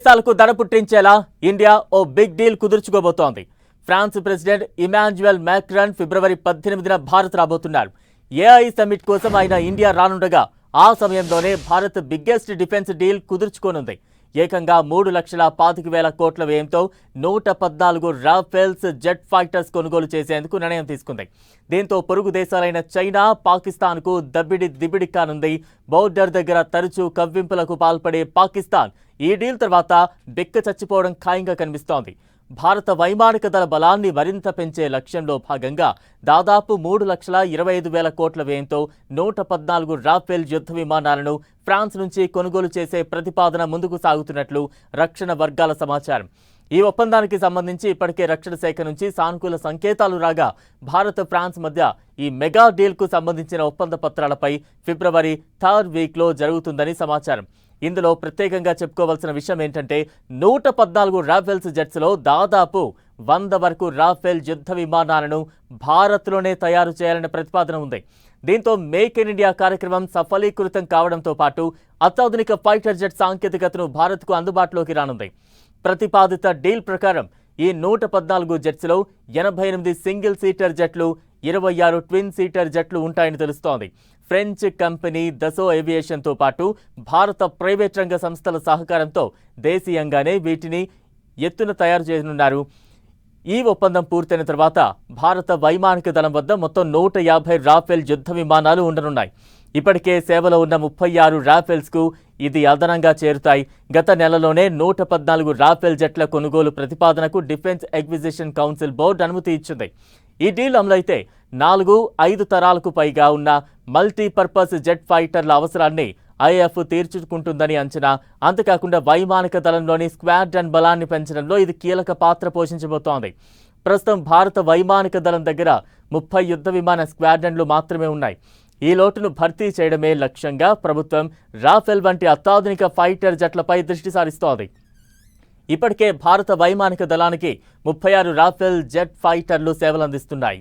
దేశాలకు దడ పుట్టించేలా ఇండియా ఓ బిగ్ డీల్ కుదుర్చుకోబోతోంది. ఫ్రాన్స్ ప్రెసిడెంట్ ఇమాన్యుయల్ మ్యాక్రాన్ ఫిబ్రవరి పద్దెనిమిదిన భారత్ రాబోతున్నారు. ఏఐ సమ్మిట్ కోసం ఆయన ఇండియా రానుండగా ఆ సమయంలోనే భారత్ బిగ్గెస్ట్ డిఫెన్స్ డీల్ కుదుర్చుకోనుంది. ఏకంగా మూడు లక్షల పాతిక వేల కోట్ల వ్యయంతో నూట పద్నాలుగు రాఫెల్స్ జెట్ ఫైటర్స్ కొనుగోలు చేసేందుకు నిర్ణయం తీసుకుంది. దీంతో పొరుగు దేశాలైన చైనా పాకిస్తాన్కు దబ్బిడి దిబ్బిడి కానుంది. బోర్డర్ దగ్గర తరచూ కవ్వింపులకు పాల్పడే పాకిస్తాన్ ఈ డీల్ తర్వాత బెక్క చచ్చిపోవడం ఖాయంగా కనిపిస్తోంది. భారత వైమానిక దళ బలాన్ని మరింత పెంచే లక్ష్యంలో భాగంగా దాదాపు మూడు లక్షల ఇరవై ఐదు వేల కోట్ల వ్యయంతో నూట పద్నాలుగు రాఫెల్ యుద్ధ విమానాలను ఫ్రాన్స్ నుంచి కొనుగోలు చేసే ప్రతిపాదన ముందుకు సాగుతున్నట్లు రక్షణ వర్గాల సమాచారం. ఈ ఒప్పందానికి సంబంధించి ఇప్పటికే రక్షణ శాఖ నుంచి సానుకూల సంకేతాలు రాగా భారత్ ఫ్రాన్స్ మధ్య ఈ మెగా డీల్కు సంబంధించిన ఒప్పంద పత్రాలపై ఫిబ్రవరి థర్డ్ వీక్లో జరుగుతుందని సమాచారం. ఇందులో ప్రత్యేకంగా చెప్పుకోవాల్సిన విషయం ఏంటంటే నూట పద్నాలుగు రాఫెల్స్ జెట్స్లో దాదాపు వంద వరకు రాఫెల్ యుద్ధ విమానాలను భారత్లోనే తయారు చేయాలనే ప్రతిపాదన ఉంది. దీంతో మేక్ ఇన్ ఇండియా కార్యక్రమం సఫలీకృతం కావడంతో పాటు అత్యాధునిక ఫైటర్ జెట్ సాంకేతికతను భారత్కు అందుబాటులోకి రానుంది. ప్రతిపాదిత డీల్ ప్రకారం ఈ నూట పద్నాలుగు జెట్స్లో ఎనభై ఎనిమిది సింగిల్ సీటర్ జెట్లు ఇరవై ఆరు ట్విన్ సీటర్ జెట్లు ఉంటాయని తెలుస్తోంది. ఫ్రెంచ్ కంపెనీ దసో ఏవియేషన్తో పాటు భారత ప్రైవేట్ రంగ సంస్థల సహకారంతో దేశీయంగానే వీటిని ఎత్తున తయారు చేయనున్నారు. ఈ ఒప్పందం పూర్తయిన తర్వాత భారత వైమానిక దళం వద్ద మొత్తం నూట యాభై రాఫెల్ యుద్ధ విమానాలు ఉండనున్నాయి. ఇప్పటికే సేవలో ఉన్న ముప్పై ఆరు రాఫెల్స్కు ఇది అదనంగా చేరుతాయి. గత నెలలోనే నూట పద్నాలుగు రాఫెల్ జెట్ల కొనుగోలు ప్రతిపాదనకు డిఫెన్స్ ఎగ్విజిషన్ కౌన్సిల్ బోర్డు అనుమతి ఇచ్చింది. ఈ డీల్ అమలైతే నాలుగు ఐదు తరాలకు పైగా ఉన్న మల్టీపర్పస్ జెట్ ఫైటర్ల అవసరాన్ని ఐఎఫ్ తీర్చుకుంటుందని అంచనా. అంతేకాకుండా వైమానిక దళంలోని స్క్వాడ్రన్ బలాన్ని పెంచడంలో ఇది కీలక పాత్ర పోషించబోతోంది. ప్రస్తుతం భారత వైమానిక దళం దగ్గర ముప్పై యుద్ధ విమాన స్క్వాడ్రన్లు మాత్రమే ఉన్నాయి. ఈ లోటును భర్తీ చేయడమే లక్ష్యంగా ప్రభుత్వం రాఫెల్ వంటి అత్యాధునిక ఫైటర్ జట్లపై దృష్టి సారిస్తోంది. ఇప్పటికే భారత వైమానిక దళానికి ముప్పై ఆరు రాఫెల్ జెట్ ఫైటర్లు సేవలందిస్తున్నాయి.